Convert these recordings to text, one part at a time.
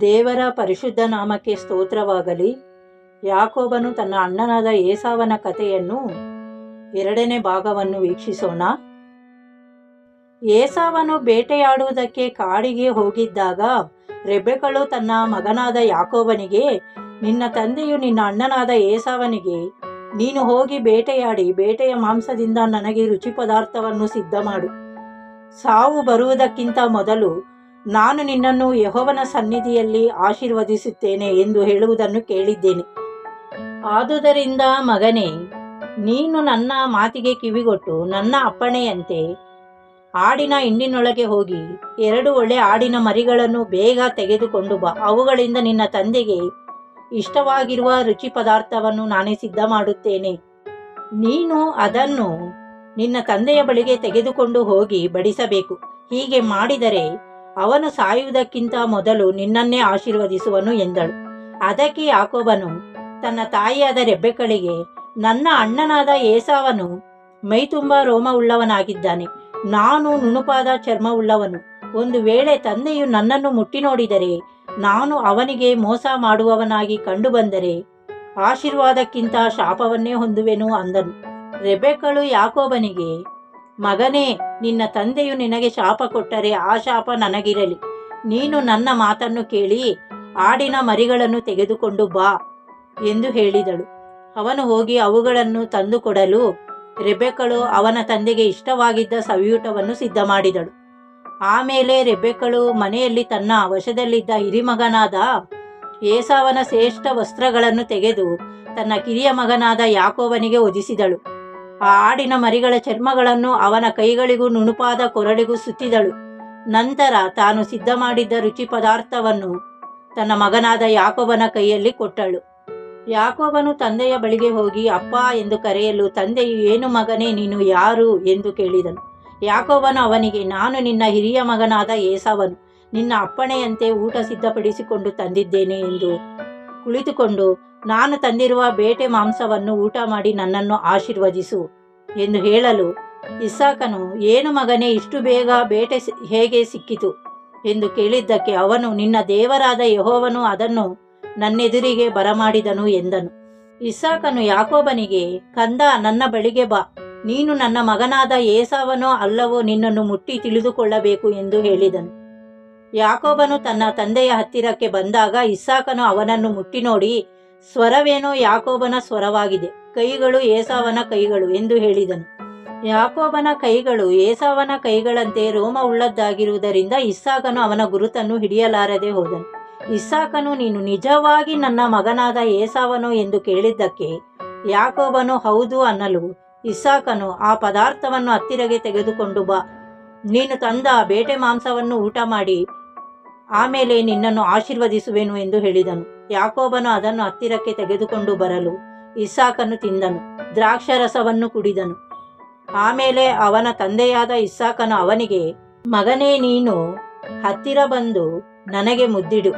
ದೇವರ ಪರಿಶುದ್ಧ ನಾಮಕ್ಕೆ ಸ್ತೋತ್ರವಾಗಲಿ. ಯಾಕೋಬನು ತನ್ನ ಅಣ್ಣನಾದ ಏಸಾವನ ಕಥೆಯನ್ನು ಎರಡನೇ ಭಾಗವನ್ನು ವೀಕ್ಷಿಸೋಣ. ಏಸಾವನು ಬೇಟೆಯಾಡುವುದಕ್ಕೆ ಕಾಡಿಗೆ ಹೋಗಿದ್ದಾಗ ರೆಬೆಕಳು ತನ್ನ ಮಗನಾದ ಯಾಕೋಬನಿಗೆ, ನಿನ್ನ ತಂದೆಯು ನಿನ್ನ ಅಣ್ಣನಾದ ಏಸಾವನಿಗೆ, ನೀನು ಹೋಗಿ ಬೇಟೆಯಾಡಿ, ಬೇಟೆಯ ಮಾಂಸದಿಂದ ನನಗೆ ರುಚಿ ಪದಾರ್ಥವನ್ನು ಸಿದ್ಧ ಮಾಡು ಸಾವು ಬರುವುದಕ್ಕಿಂತ ಮೊದಲು ನಾನು ನಿನ್ನನ್ನು ಯಹೋವನ ಸನ್ನಿಧಿಯಲ್ಲಿ ಆಶೀರ್ವದಿಸುತ್ತೇನೆ ಎಂದು ಹೇಳುವುದನ್ನು ಕೇಳಿದ್ದೇನೆ. ಆದುದರಿಂದ ಮಗನೇ, ನೀನು ನನ್ನ ಮಾತಿಗೆ ಕಿವಿಗೊಟ್ಟು ನನ್ನ ಅಪ್ಪಣೆಯಂತೆ ಆಡಿನ ಹಿಂಡಿನೊಳಗೆ ಹೋಗಿ ಎರಡು ಒಳ್ಳೆ ಆಡಿನ ಮರಿಗಳನ್ನು ಬೇಗ ತೆಗೆದುಕೊಂಡು ಬಾ. ಅವುಗಳಿಂದ ನಿನ್ನ ತಂದೆಗೆ ಇಷ್ಟವಾಗಿರುವ ರುಚಿ ಪದಾರ್ಥವನ್ನು ನಾನೇ ಸಿದ್ಧ ಮಾಡುತ್ತೇನೆ ನೀನು ಅದನ್ನು ನಿನ್ನ ತಂದೆಯ ಬಳಿಗೆ ತೆಗೆದುಕೊಂಡು ಹೋಗಿ ಬಡಿಸಬೇಕು. ಹೀಗೆ ಮಾಡಿದರೆ ಅವನು ಸಾಯುವುದಕ್ಕಿಂತ ಮೊದಲು ನಿನ್ನನ್ನೇ ಆಶೀರ್ವದಿಸುವನು ಎಂದಳು. ಅದಕ್ಕೆ ಯಾಕೋಬನು, ತನ್ನ ತಾಯಿಯಾದ ರೆಬ್ಬೆಕಳಿಗೆ, ನನ್ನ ಅಣ್ಣನಾದ ಏಸಾವನು ಮೈತುಂಬ ರೋಮವುಳ್ಳವನಾಗಿದ್ದಾನೆ. ನಾನು ನುಣುಪಾದ ಚರ್ಮವುಳ್ಳವನು. ಒಂದು ವೇಳೆ ತಂದೆಯು ನನ್ನನ್ನು ಮುಟ್ಟಿ ನೋಡಿದರೆ, ನಾನು ಅವನಿಗೆ ಮೋಸ ಮಾಡುವವನಾಗಿ ಕಂಡುಬಂದರೆ ಆಶೀರ್ವಾದಕ್ಕಿಂತ ಶಾಪವನ್ನೇ ಹೊಂದುವೆನು ಅಂದನು. ರೆಬೆಕಳು ಯಾಕೋಬನಿಗೆ, ಮಗನೇ ನಿನ್ನ ತಂದೆಯು ನಿನಗೆ ಶಾಪ ಕೊಟ್ಟರೆ ಆ ಶಾಪ ನನಗಿರಲಿ. ನೀನು ನನ್ನ ಮಾತನ್ನು ಕೇಳಿ ಆಡಿನ ಮರಿಗಳನ್ನು ತೆಗೆದುಕೊಂಡು ಬಾ ಎಂದು ಹೇಳಿದಳು. ಅವನು ಹೋಗಿ ಅವುಗಳನ್ನು ತಂದುಕೊಡಲು ರೆಬೆಕಳು ಅವನ ತಂದೆಗೆ ಇಷ್ಟವಾಗಿದ್ದ ಸವಿಯೂಟವನ್ನು ಸಿದ್ಧ ಮಾಡಿದಳು ಆಮೇಲೆ ರೆಬೆಕಳು ಮನೆಯಲ್ಲಿ ತನ್ನ ವಶದಲ್ಲಿದ್ದ ಹಿರಿಮಗನಾದ ಏಸಾವನ ಶ್ರೇಷ್ಠ ವಸ್ತ್ರಗಳನ್ನು ತೆಗೆದು ತನ್ನ ಕಿರಿಯ ಮಗನಾದ ಯಾಕೋವನಿಗೆ ಒದಿಸಿದಳು ಆ ಆಡಿನ ಮರಿಗಳ ಚರ್ಮಗಳನ್ನು ಅವನ ಕೈಗಳಿಗೂ ನುಣುಪಾದ ಕೊರಳಿಗೂ ಸುತ್ತಿದಳು. ನಂತರ ತಾನು ಸಿದ್ಧ ಮಾಡಿದ್ದ ರುಚಿ ಪದಾರ್ಥವನ್ನು ತನ್ನ ಮಗನಾದ ಯಾಕೋಬನ ಕೈಯಲ್ಲಿ ಕೊಟ್ಟಳು. ಯಾಕೋಬನು ತಂದೆಯ ಬಳಿಗೆ ಹೋಗಿ, ಅಪ್ಪ ಎಂದು ಕರೆಯಲು, ತಂದೆಯು ಏನು ಮಗನೇ, ನೀನು ಯಾರು? ಎಂದು ಕೇಳಿದನು. ಯಾಕೋಬನು ಅವನಿಗೆ, ನಾನು ನಿನ್ನ ಹಿರಿಯ ಮಗನಾದ ಏಸವನು. ನಿನ್ನ ಅಪ್ಪಣೆಯಂತೆ ಊಟ ಸಿದ್ಧಪಡಿಸಿಕೊಂಡು ತಂದಿದ್ದೇನೆ ಎಂದು ಕುಳಿತುಕೊಂಡು, ನಾನು ತಂದಿರುವ ಬೇಟೆ ಮಾಂಸವನ್ನು ಊಟ ಮಾಡಿ ನನ್ನನ್ನು ಆಶೀರ್ವದಿಸು ಎಂದು ಹೇಳಲು, ಇಸಾಕನು, ಏನು ಮಗನೇ, ಇಷ್ಟು ಬೇಗ ಬೇಟೆ ಹೇಗೆ ಸಿಕ್ಕಿತು? ಎಂದು ಕೇಳಿದ್ದಕ್ಕೆ ಅವನು, ನಿನ್ನ ದೇವರಾದ ಯಹೋವನು ಅದನ್ನು ನನ್ನೆದುರಿಗೆ ಬರಮಾಡಿದನು ಎಂದನು. ಇಸಾಕನು ಯಾಕೋಬನಿಗೆ, ಕಂದ, ನನ್ನ ಬಳಿಗೆ ಬಾ. ನೀನು ನನ್ನ ಮಗನಾದ ಏಸಾವನೋ ಅಲ್ಲವೋ ನಿನ್ನನ್ನು ಮುಟ್ಟಿ ತಿಳಿದುಕೊಳ್ಳಬೇಕು ಎಂದು ಹೇಳಿದನು. ಯಾಕೋಬನು ತನ್ನ ತಂದೆಯ ಹತ್ತಿರಕ್ಕೆ ಬಂದಾಗ ಇಸ್ಸಾಕನು ಅವನನ್ನು ಮುಟ್ಟಿ ನೋಡಿ, ಸ್ವರವೇನೋ ಯಾಕೋಬನ ಸ್ವರವಾಗಿದೆ, ಕೈಗಳು ಏಸಾವನ ಕೈಗಳು ಎಂದು ಹೇಳಿದನು. ಯಾಕೋಬನ ಕೈಗಳು ಏಸಾವನ ಕೈಗಳಂತೆ ರೋಮ ಉಳ್ಳದ್ದಾಗಿರುವುದರಿಂದ ಇಸ್ಸಾಕನು ಅವನ ಗುರುತನ್ನು ಹಿಡಿಯಲಾರದೆ ಹೋದನು. ಇಸ್ಸಾಕನು, ನೀನು ನಿಜವಾಗಿ ನನ್ನ ಮಗನಾದ ಏಸಾವನು ಎಂದು ಕೇಳಿದ್ದಕ್ಕೆ ಯಾಕೋಬನು ಹೌದು ಅನ್ನಲು ಇಸ್ಸಾಕನು ಆ ಪದಾರ್ಥವನ್ನು ಹತ್ತಿರಗೆ ತೆಗೆದುಕೊಂಡು ಬಾ, ನೀನು ತಂದ ಬೇಟೆ ಮಾಂಸವನ್ನು ಊಟ ಮಾಡಿ ಆಮೇಲೆ ನಿನ್ನನ್ನು ಆಶೀರ್ವದಿಸುವೆನು ಎಂದು ಹೇಳಿದನು. ಯಾಕೋಬನು ಅದನ್ನು ಹತ್ತಿರಕ್ಕೆ ತೆಗೆದುಕೊಂಡು ಬರಲು ಇಸ್ಸಾಕನ್ನು ತಿಂದನು. ದ್ರಾಕ್ಷರಸವನ್ನು ಕುಡಿದನು. ಆಮೇಲೆ ಅವನ ತಂದೆಯಾದ ಇಸ್ಸಾಕನು ಅವನಿಗೆ, ಮಗನೇ ನೀನು ಹತ್ತಿರ ಬಂದು ನನಗೆ ಮುದ್ದಿಡು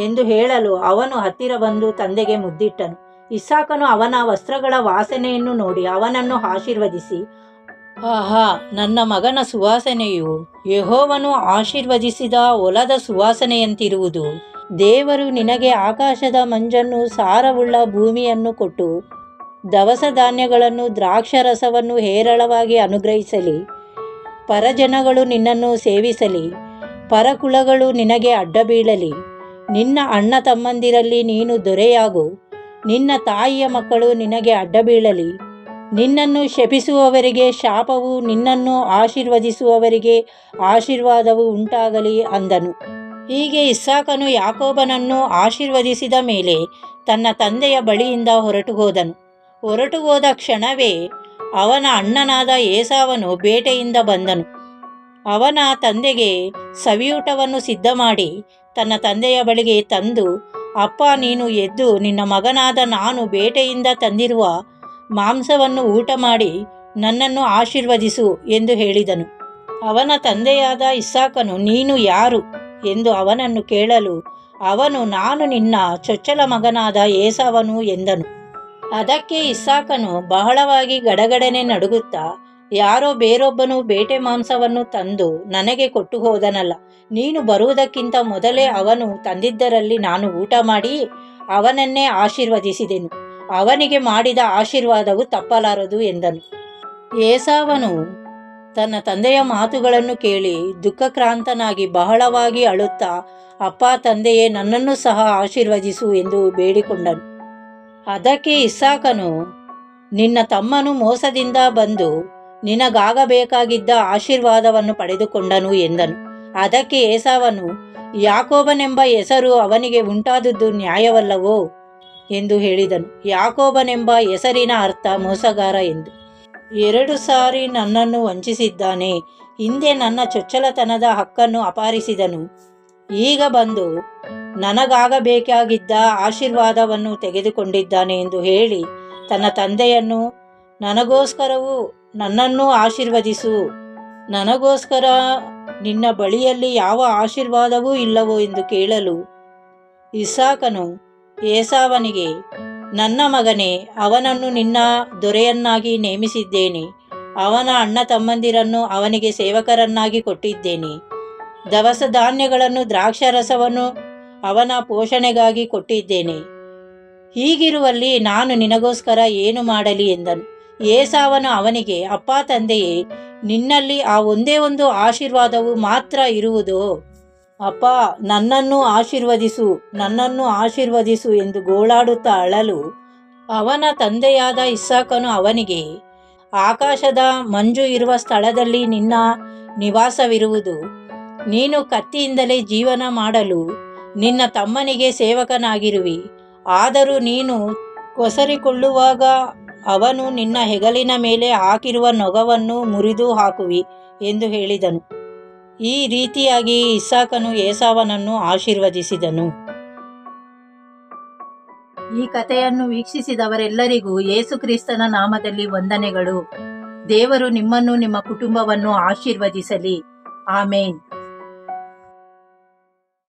ಎಂದು ಹೇಳಲು ಅವನು ಹತ್ತಿರ ಬಂದು ತಂದೆಗೆ ಮುದ್ದಿಟ್ಟನು. ಇಸ್ಸಾಕನು ಅವನ ವಸ್ತ್ರಗಳ ವಾಸನೆಯನ್ನು ನೋಡಿ ಅವನನ್ನು ಆಶೀರ್ವದಿಸಿ ಆಹಾ, ನನ್ನ ಮಗನ ಸುವಾಸನೆಯು ಯಹೋವನು ಆಶೀರ್ವದಿಸಿದ ಹೊಲದ ಸುವಾಸನೆಯಂತಿರುವುದು. ದೇವರು ನಿನಗೆ ಆಕಾಶದ ಮಂಜನ್ನು, ಸಾರವುಳ್ಳ ಭೂಮಿಯನ್ನು ಕೊಟ್ಟು ದವಸ ಧಾನ್ಯಗಳನ್ನು ದ್ರಾಕ್ಷರಸವನ್ನು ಹೇರಳವಾಗಿ ಅನುಗ್ರಹಿಸಲಿ. ಪರಜನಗಳು ನಿನ್ನನ್ನು ಸೇವಿಸಲಿ. ಪರಕುಲಗಳು ನಿನಗೆ ಅಡ್ಡ ಬೀಳಲಿ ನಿನ್ನ ಅಣ್ಣ ತಮ್ಮಂದಿರಲ್ಲಿ ನೀನು ದೊರೆಯಾಗು. ನಿನ್ನ ತಾಯಿಯ ಮಕ್ಕಳು ನಿನಗೆ ಅಡ್ಡ ಬೀಳಲಿ ನಿನ್ನನ್ನು ಶಪಿಸುವವರಿಗೆ ಶಾಪವು, ನಿನ್ನನ್ನು ಆಶೀರ್ವದಿಸುವವರಿಗೆ ಆಶೀರ್ವಾದವು ಉಂಟಾಗಲಿ ಅಂದನು. ಹೀಗೆ ಇಸ್ಸಾಕನು ಯಾಕೋಬನನ್ನು ಆಶೀರ್ವದಿಸಿದ ಮೇಲೆ ತನ್ನ ತಂದೆಯ ಬಳಿಯಿಂದ ಹೊರಟು ಹೋದನು ಹೊರಟು ಹೋದ ಕ್ಷಣವೇ ಅವನ ಅಣ್ಣನಾದ ಏಸಾವನು ಬೇಟೆಯಿಂದ ಬಂದನು. ಅವನ ತಂದೆಗೆ ಸವಿಯೂಟವನ್ನು ಸಿದ್ಧ ಮಾಡಿ ತನ್ನ ತಂದೆಯ ಬಳಿಗೆ ತಂದು, ಅಪ್ಪ, ನೀನು ಎದ್ದು ನಿನ್ನ ಮಗನಾದ ನಾನು ಬೇಟೆಯಿಂದ ತಂದಿರುವ ಮಾಂಸವನ್ನು ಊಟ ಮಾಡಿ ನನ್ನನ್ನು ಆಶೀರ್ವದಿಸು ಎಂದು ಹೇಳಿದನು. ಅವನ ತಂದೆಯಾದ ಇಸ್ಸಾಕನು, ನೀನು ಯಾರು ಎಂದು ಅವನನ್ನು ಕೇಳಲು ಅವನು, ನಾನು ನಿನ್ನ ಚೊಚ್ಚಲ ಮಗನಾದ ಏಸಾವನು ಎಂದನು. ಅದಕ್ಕೆ ಇಸ್ಸಾಕನು ಬಹಳವಾಗಿ ಗಡಗಡನೆ ನಡುಗುತ್ತಾ, ಯಾರೋ ಬೇರೊಬ್ಬನು ಬೇಟೆ ಮಾಂಸವನ್ನು ತಂದು ನನಗೆ ಕೊಟ್ಟು ಹೋದನಲ್ಲ, ನೀನು ಬರುವುದಕ್ಕಿಂತ ಮೊದಲೇ ಅವನು ತಂದಿದ್ದರಲ್ಲಿ ನಾನು ಊಟ ಮಾಡಿ ಅವನನ್ನೇ ಆಶೀರ್ವದಿಸಿದೆನು. ಅವನಿಗೆ ಮಾಡಿದ ಆಶೀರ್ವಾದವು ತಪ್ಪಲಾರದು ಎಂದನು. ಏಸಾವನು ತನ್ನ ತಂದೆಯ ಮಾತುಗಳನ್ನು ಕೇಳಿ ದುಃಖಕ್ರಾಂತನಾಗಿ ಬಹಳವಾಗಿ ಅಳುತ್ತಾ, ಅಪ್ಪ ತಂದೆಯೇ ನನ್ನನ್ನು ಸಹ ಆಶೀರ್ವದಿಸು ಎಂದು ಬೇಡಿಕೊಂಡನು. ಅದಕ್ಕೆ ಇಸ್ಸಾಕನು ನಿನ್ನ ತಮ್ಮನು ಮೋಸದಿಂದ ಬಂದು ನಿನಗಾಗಬೇಕಾಗಿದ್ದ ಆಶೀರ್ವಾದವನ್ನು ಪಡೆದುಕೊಂಡನು ಎಂದನು. ಅದಕ್ಕೆ ಏಸಾವನು, ಯಾಕೋಬನೆಂಬ ಹೆಸರು ಅವನಿಗೆ ಉಂಟಾದದ್ದು ನ್ಯಾಯವಲ್ಲವೋ? ಎಂದು ಹೇಳಿದನು. ಯಾಕೋಬನೆಂಬ ಹೆಸರಿನ ಅರ್ಥ ಮೋಸಗಾರ ಎಂದು. ಎರಡು ಸಾರಿ ನನ್ನನ್ನು ವಂಚಿಸಿದ್ದಾನೆ. ಹಿಂದೆ ನನ್ನ ಚೊಚ್ಚಲತನದ ಹಕ್ಕನ್ನು ಅಪಾರಿಸಿದನು ಈಗ ಬಂದು ನನಗಾಗಬೇಕಾಗಿದ್ದ ಆಶೀರ್ವಾದವನ್ನು ತೆಗೆದುಕೊಂಡಿದ್ದಾನೆ ಎಂದು ಹೇಳಿ ತನ್ನ ತಂದೆಯನ್ನು, ನನಗೋಸ್ಕರವೂ ನನ್ನನ್ನು ಆಶೀರ್ವದಿಸು. ನನಗೋಸ್ಕರ ನಿನ್ನ ಬಳಿಯಲ್ಲಿ ಯಾವ ಆಶೀರ್ವಾದವೂ ಇಲ್ಲವೋ ಎಂದು ಕೇಳಲು ಇಸಾಕನು ಏಸಾವನಿಗೆ, ನನ್ನ ಮಗನೇ, ಅವನನ್ನು ನಿನ್ನ ದೊರೆಯನ್ನಾಗಿ ನೇಮಿಸಿದ್ದೇನೆ. ಅವನ ಅಣ್ಣ ತಮ್ಮಂದಿರನ್ನು ಅವನಿಗೆ ಸೇವಕರನ್ನಾಗಿ ಕೊಟ್ಟಿದ್ದೇನೆ. ದವಸ ಧಾನ್ಯಗಳನ್ನು, ದ್ರಾಕ್ಷರಸವನ್ನು ಅವನ ಪೋಷಣೆಗಾಗಿ ಕೊಟ್ಟಿದ್ದೇನೆ. ಹೀಗಿರುವಲ್ಲಿ ನಾನು ನಿನಗೋಸ್ಕರ ಏನು ಮಾಡಲಿ ಎಂದನು. ಏಸಾವನು ಅವನಿಗೆ, ಅಪ್ಪ ತಂದೆಯೇ, ನಿನ್ನಲ್ಲಿ ಆ ಒಂದೇ ಒಂದು ಆಶೀರ್ವಾದವು ಮಾತ್ರ ಇರುವುದೋ? ಅಪ್ಪ, ನನ್ನನ್ನು ಆಶೀರ್ವದಿಸು ನನ್ನನ್ನು ಆಶೀರ್ವದಿಸು ಎಂದು ಗೋಳಾಡುತ್ತಾ ಅಳಲು ಅವನ ತಂದೆಯಾದ ಇಸ್ಸಾಕನು ಅವನಿಗೆ, ಆಕಾಶದ ಮಂಜು ಇರುವ ಸ್ಥಳದಲ್ಲಿ ನಿನ್ನ ನಿವಾಸವಿರುವುದು. ನೀನು ಕತ್ತಿಯಿಂದಲೇ ಜೀವನ ಮಾಡಲು ನಿನ್ನ ತಮ್ಮನಿಗೆ ಸೇವಕನಾಗಿರುವಿ. ಆದರೂ ನೀನು ಕೊಸರಿಕೊಳ್ಳುವಾಗ ಅವನು ನಿನ್ನ ಹೆಗಲಿನ ಮೇಲೆ ಹಾಕಿರುವ ನೊಗವನ್ನು ಮುರಿದು ಹಾಕುವಿ ಎಂದು ಹೇಳಿದನು. ಈ ರೀತಿಯಾಗಿ ಇಸಾಕನು ಏಸಾವನನ್ನು ಆಶೀರ್ವದಿಸಿದನು. ಈ ಕಥೆಯನ್ನು ವೀಕ್ಷಿಸಿದವರೆಲ್ಲರಿಗೂ ಯೇಸು ಕ್ರಿಸ್ತನ ನಾಮದಲ್ಲಿ ವಂದನೆಗಳು. ದೇವರು ನಿಮ್ಮನ್ನು ನಿಮ್ಮ ಕುಟುಂಬವನ್ನು ಆಶೀರ್ವದಿಸಲಿ. ಆಮೇನ್.